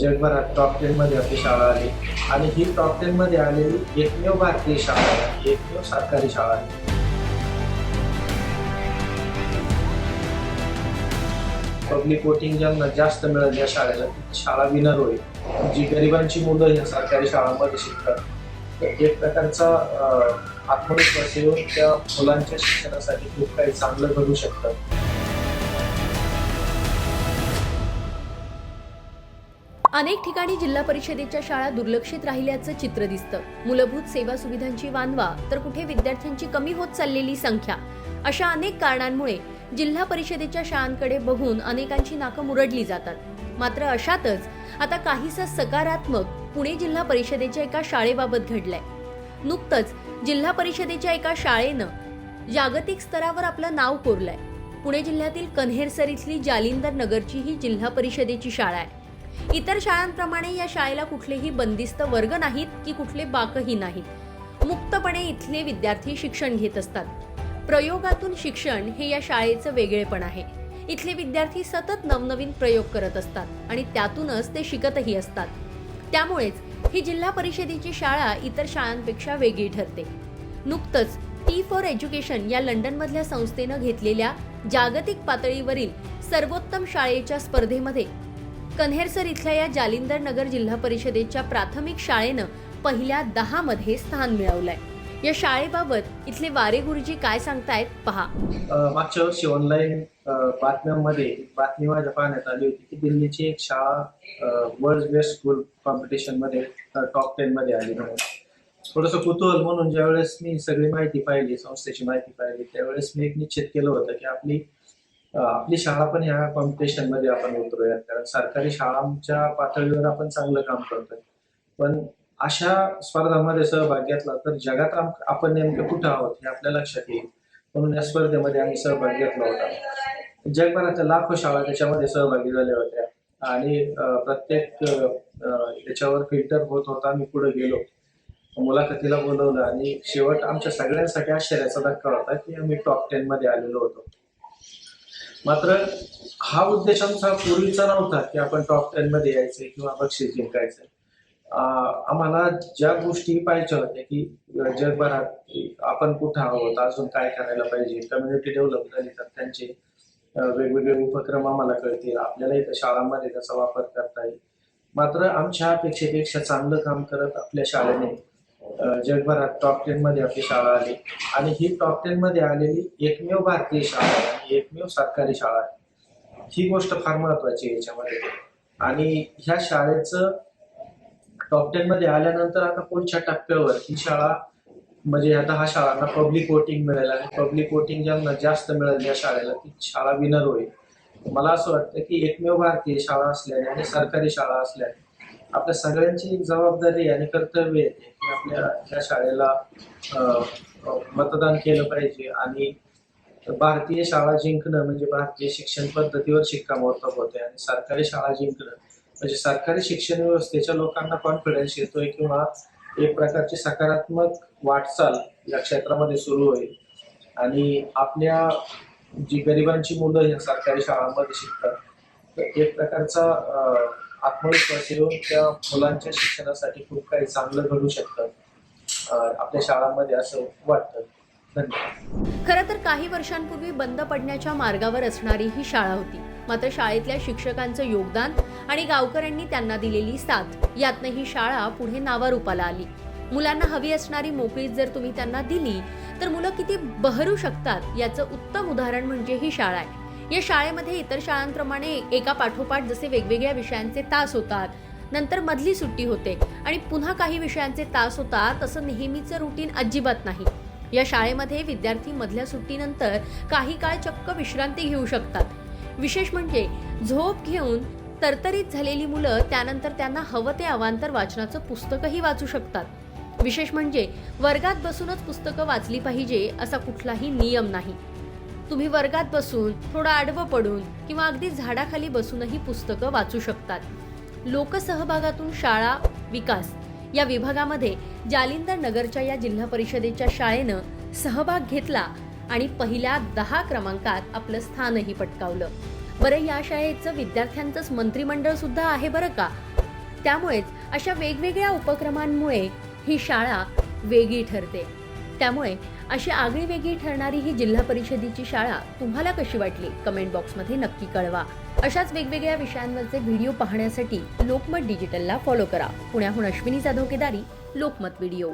जगभरात top ten मध्ये आपली शाळा आली. आणि ही टॉप टेन मध्ये आलेली एकमेव भारतीय शाळा आहे. एकमेव सरकारी शाळा आहे. पब्लिक वोटिंग ज्यांना जास्त मिळेल या शाळेला शाळा विनर होईल. जी गरिबांची मुलं या सरकारी शाळांमध्ये शिकतात. तर एक प्रकारचा आत्मविश्वास येऊन त्या मुलांच्या शिक्षणासाठी खूप काही चांगलं घडू शकतं. अनेक ठिकाणी जिल्हा परिषदेच्या शाळा दुर्लक्षित राहिल्याचं चित्र दिसतं. मूलभूत सेवा सुविधांची वानवा तर कुठे विद्यार्थ्यांची कमी होत चाललेली संख्या? अशा अनेक कारणांमुळे जिल्हा परिषदेच्या शाळांकडे बघून अनेकांची नाकं मुरडली जातात. मात्र अशातच आता काहीसा सकारात्मक पुणे जिल्हा परिषदेच्या एका शाळेबाबत घडलंय. नुकतंच जिल्हा परिषदेच्या एका शाळेनं जागतिक स्तरावर आपलं नाव कोरलंय. पुणे जिल्ह्यातील कन्हेरसर इथली जालिंदर नगरची ही जिल्हा परिषदेची शाळा आहे. इतर शाळांप्रमाणे या शाळेला कुठलेही बंदिस्त वर्ग नाहीत की कुठले बाकही नाहीत. मुक्तपणे इथले विद्यार्थी शिक्षण घेत असतात. प्रयोगातून शिक्षण हे या शाळेचं वेगळेपण आहे. इथले विद्यार्थी सतत नवनवीन प्रयोग करत असतात आणि त्यातूनच ते शिकतही असतात. त्यामुळेच ही जिल्हा परिषदेची शाळा इतर शाळांपेक्षा वेगळी ठरते. नुकतंच टी फॉर एज्युकेशन या लंडनमधल्या संस्थेनं घेतलेल्या जागतिक पातळीवरील सर्वोत्तम शाळेच्या स्पर्धेमध्ये कन्हेरसर इथल्या या जालिंदर नगर जिल्हा परिषदेच्या प्राथमिक शाळेनं पहिल्या दहा मध्ये स्थान मिळवलंय. या शाळेबाबत इथले वारे गुरुजी काय सांगतायत पहा. मागच्या वर्षी ऑनलाईन बातम्यांमध्ये बातमी माझ्या पाहण्यात आली होती की दिल्लीची एक शाळा वर्ल्ड बेस्ट स्कूल कॉम्पिटिशनमध्ये टॉप टेन मध्ये आली म्हणून. थोडस कुतूहल म्हणून ज्यावेळेस मी सगळी माहिती पाहिली संस्थेची माहिती पाहिली त्यावेळेस मी एक निश्चित केलं होतं की आपली आपली शाळा पण ह्या कॉम्पिटिशनमध्ये आपण उतरूयात. कारण सरकारी शाळांच्या पातळीवर आपण चांगलं काम करतोय. पण अशा स्पर्धांमध्ये सहभाग घेतला तर जगात आपण नेमकं कुठं आहोत हे आपल्या लक्षात येईल. म्हणून या स्पर्धेमध्ये आम्ही सहभाग घेतला होता. जगभरातल्या लाखो शाळा त्याच्यामध्ये सहभागी झाल्या होत्या. आणि प्रत्येक त्याच्यावर फिल्टर होत होता. आम्ही पुढे गेलो. मुलाखतीला बोलवलं आणि शेवट आमच्या सगळ्यांसाठी आश्चर्याचा धक्का होता की आम्ही टॉप टेन मध्ये आलेलो होतो. मात्र हा उद्देश आमचा पूर्वीचा नव्हता की आपण टॉप टेन मध्ये यायचंय किंवा बक्षीस जिंकायचंय. आम्हाला ज्या गोष्टी पाहिजे होत्या की जगभरात आपण कुठं आहोत अजून काय करायला पाहिजे कम्युनिटी डेव्हलप झाली तर त्यांचे वेगवेगळे उपक्रम आम्हाला कळतील. आपल्याला इथं शाळांमध्ये त्याचा वापर करता येईल. मात्र आमच्या अपेक्षेपेक्षा चांगलं काम करत आपल्या शाळेने जगभरात टॉप टेन मध्ये आपली शाळा आली. आणि ही टॉप टेन मध्ये आलेली एकमेव भारतीय शाळा आहे आणि एकमेव सरकारी शाळा आहे. ही गोष्ट फार महत्वाची आहे याच्यामध्ये. आणि ह्या शाळेचं टॉप टेन मध्ये आल्यानंतर आता पुढच्या टप्प्यावर ही शाळा म्हणजे आता हा शाळांना पब्लिक वोटिंग मिळेल आणि पब्लिक वोटिंग ज्यांना जास्त मिळेल या शाळेला ती शाळा विनर होईल. मला असं वाटतं की एकमेव भारतीय शाळा असल्याने आणि सरकारी शाळा असल्याने आपल्या सगळ्यांची एक जबाबदारी आणि कर्तव्य येते की आपल्या या शाळेला मतदान केलं पाहिजे आणि भारतीय शाळा जिंकणं म्हणजे भारतीय शिक्षण पद्धतीवर शिक्कामोर्तब होते आणि सरकारी शाळा जिंकणं. म्हणजे सरकारी शिक्षण व्यवस्थेच्या लोकांना कॉन्फिडन्स येतोय किंवा एक प्रकारची सकारात्मक वाटचाल या क्षेत्रामध्ये सुरू होईल. आणि आपल्या जी गरिबांची मुलं या सरकारी शाळांमध्ये शिकतात तर एक प्रकारचा अं, आत्मविश्वास येऊन त्या मुलांच्या शिक्षणासाठी खूप काही चांगलं घडू शकतं. आपल्या शाळांमध्ये असं वाटतं. खरं तर काही वर्षांपूर्वी बंद पडण्याच्या मार्गावर असणारी ही शाळा होती. मात्र शाळेतल्या शिक्षकांचं योगदान आणि गावकऱ्यांनी त्यांना दिलेली साथ यातनं ही शाळा पुढे नावारूपाला आली. मुलांना हवी असणारी मोकळीक जर तुम्ही त्यांना दिली तर मुलं किती बहरू शकतात याचं उत्तम उदाहरण म्हणजे ही शाळा आहे. या शाळेमध्ये इतर शाळांप्रमाणे एका पाठोपाठ जसे वेगवेगळ्या विषयांचे तास होतात नंतर मधली सुट्टी होते आणि पुन्हा काही विषयांचे तास होतात असं नेहमीचं रुटीन अजिबात नाही. या शाळेमध्ये विद्यार्थी मधल्या सुट्टीनंतर काही काळ चक्क विश्रांती घेऊ शकतात. विशेष म्हणजे झोप घेऊन तरतरीत झालेली मुलं त्यानंतर त्यांना हवं ते अवांतर वाचनाचं पुस्तकही वाचू शकतात. विशेष म्हणजे वर्गात बसूनच पुस्तकं वाचली पाहिजे असा कुठलाही नियम नाही. तुम्ही वर्गात बसून थोडं आडवं पडून किंवा अगदी झाडाखाली बसूनही पुस्तकं वाचू शकतात. लोकसहभागातून शाळा विकास या विभागामध्ये जालिंदर नगरच्या या जिल्हा परिषदेच्या शाळेनं सहभाग घेतला आणि पहिल्या दहा क्रमांकात आपलं स्थानही पटकावलं. बरं या शाळेचं विद्यार्थ्यांचंच मंत्रिमंडळ सुद्धा आहे बरं का? त्यामुळेच अशा वेगवेगळ्या उपक्रमांमुळे ही शाळा वेगळी ठरते. त्यामुळे अशी आगळी वेगळी ठरणारी ही जिल्हा परिषदेची शाळा तुम्हाला कशी वाटली? कमेंट बॉक्समध्ये नक्की कळवा. अशाच वेगवेगळ्या विषयांवरचे व्हिडिओ पाहण्यासाठी लोकमत डिजिटलला फॉलो करा. पुण्याहून अश्विनी जाधव केदारी लोकमत व्हिडिओ.